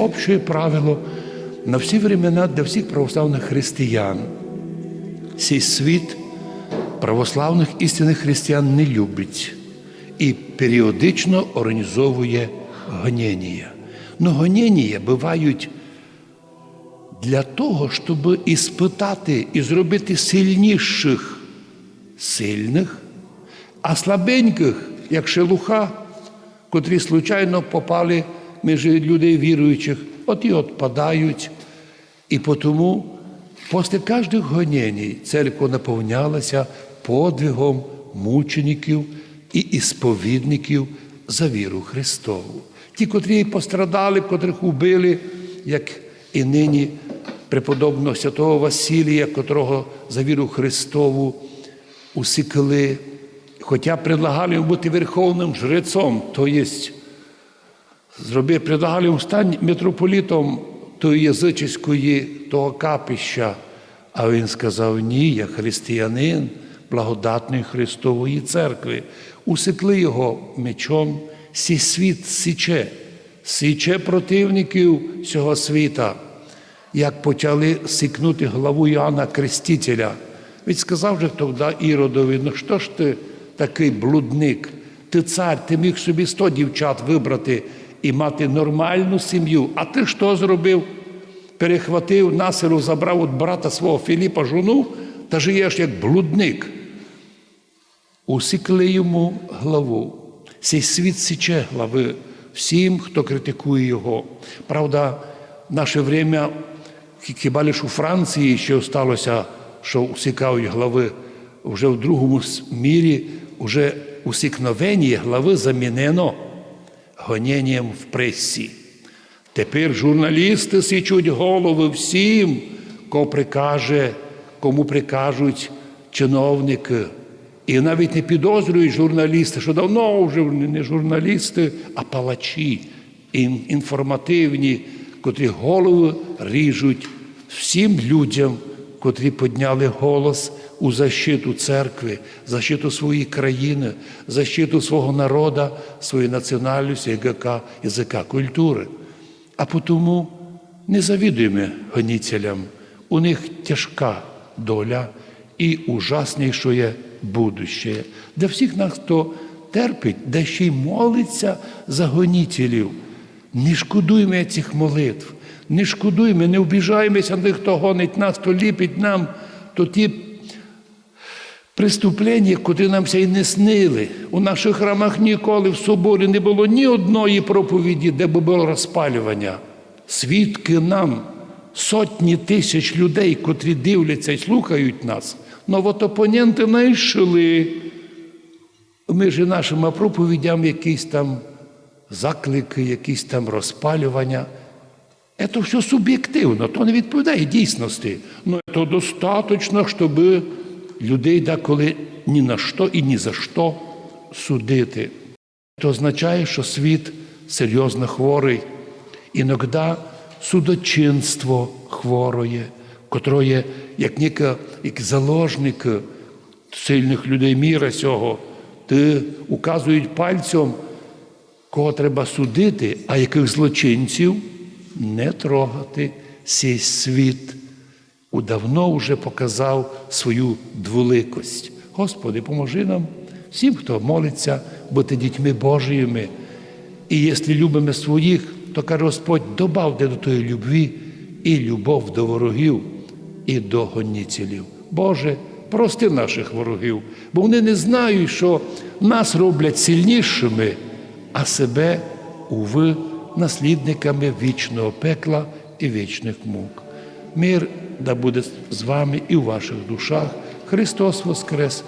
общее правило на всі времена для всіх православних християн. Цей світ православних істинних християн не любить і періодично організовує гонення. Но гонення бувають для того, щоб іспитати і зробити сильніших сильних, а слабеньких, як шелуха, котрі случайно попали між людей віруючих, от і відпадають. І тому після кожних гонень церква наповнялася подвигом мучеників і ісповідників за віру Христову. Ті, котрі пострадали, котрих убили, як і нині преподобного святого Василія, котрого за віру Христову усікли, хоча предлагали йому бути верховним жрецом, то є зроби, предлагали стань митрополітом тої язичської того капища. А він сказав: ні, я християнин благодатної Христової церкви. Усекли його мечом, сій світ січе, січе противників цього світа, як почали сікнути главу Іоанна Крестителя. Він сказав же тоді Іродові, ну що ж ти такий блудник? Ти цар, ти міг собі сто дівчат вибрати і мати нормальну сім'ю. А ти що зробив? Перехватив насилу, забрав від брата свого Філіпа жону та живеш як блудник. Усікли йому главу. Цей світ січе глави всім, хто критикує його. Правда, наше время хіба лише у Франції ще сталося, що усікають глави вже в другому мірі, вже усікновені глави замінено гонінням в пресі. Тепер журналісти січуть голови всім, кому прикаже, кому прикажуть чиновники. І навіть не підозрюють журналісти, що давно вже не журналісти, а палачі інформативні, котрі голови ріжуть всім людям, котрі підняли голос у защиту церкви, защиту своєї країни, защиту свого народу, своєї національності, язика, язика культури. А тому не завідуємо гоніцелям. У них тяжка доля і ужаснішое будуще. Для всіх нас, хто терпить, де ще й молиться за гонітелів. Не шкодуємо цих молитв, не шкодуємо, не обіжаємося на тих, хто гонить нас, хто ліпить нам, то ті Преступлення, котрі нам ся й не снили. У наших храмах ніколи в соборі не було ні одної проповіді, де б було розпалювання. Свідки нам, сотні тисяч людей, котрі дивляться і слухають нас, но от опоненти знайшли. Ми ж нашими проповідями якісь там заклики, якісь там розпалювання. Це все суб'єктивно, то не відповідає дійсності. Ну, це достатньо, щоб людей деколи ні на що і ні за що судити. Це означає, що світ серйозно хворий. Іноді судочинство хвороє, котроє, як ніка, як заложник сильних людей міра цього, ти указують пальцем, кого треба судити, а яких злочинців не трогати цей світ. Удавно вже показав свою двуликость. Господи, поможи нам всім, хто молиться, бути дітьми Божіми. І якщо любимо своїх, то каже Господь, добавте до тої любві і любов до ворогів, і до гоніцелів. Боже, прости наших ворогів, бо вони не знають, що нас роблять сильнішими, а себе, уви, наслідниками вічного пекла і вічних мук. Мир да буде з вами і в ваших душах. Христос Воскрес!